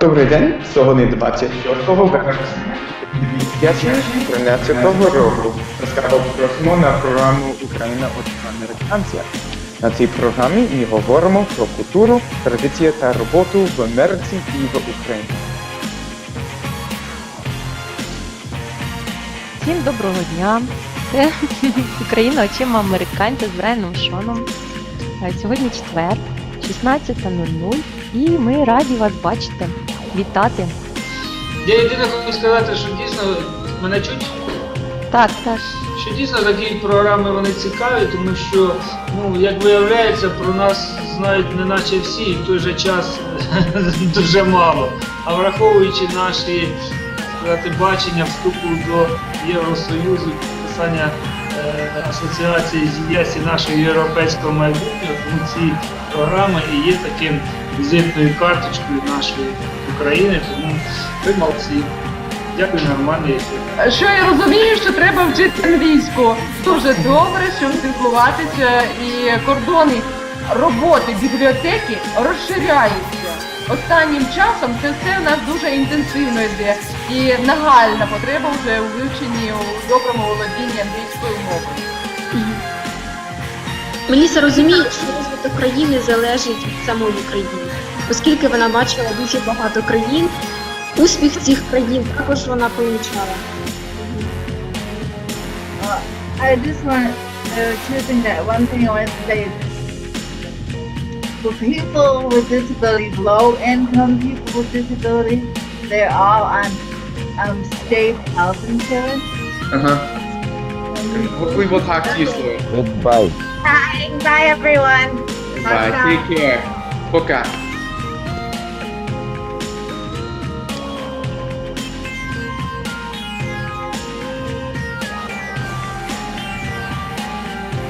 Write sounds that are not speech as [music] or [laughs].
Добрий день, сьогодні 26 вересня 2013 року. Розказав просимо на програму Україна от американця. На цій програмі ми говоримо про культуру, традиції та роботу в Америці і в Україні. Всім доброго дня! Це Україна очима американця з Брайаном Шоном. Сьогодні четвер, 16.00, і ми раді вас бачити, вітати. Я єдине хочу сказати, що дійсно мене чуть, Так, так. що дійсно такі програми вони цікаві, тому що, ну, як виявляється, про нас знають не наче всі, і в той же час [laughs] дуже мало. А враховуючи наші сказати, бачення вступу до Євросоюзу, підписання асоціації з ЄС і нашого європейського майбутнього, тому ці програми і є таким візитною карточкою нашої України, тому ви молодці. Дякую, нормальний ефір. Що я розумію, що треба вчити англійську. Дуже добре, щоб спілкуватися і кордони роботи бібліотеки розширяються. Останнім часом це все у нас дуже інтенсивно йде і нагальна потреба вже у вивченні у доброму володінні англійською мовою. Меліса розуміє, що розвиток країни залежить від самої країни, оскільки вона бачила дуже багато країн, успіх цих країн також вона помічала. I just want to choosing that one thing I want to say is For people with disabilities, low-income people with disabilities, they're all on um, state health insurance. Uh-huh. Um, and hopefully we'll talk to you soon. Goodbye. Bye. Bye, everyone. Bye. Bye. Take care. Boca.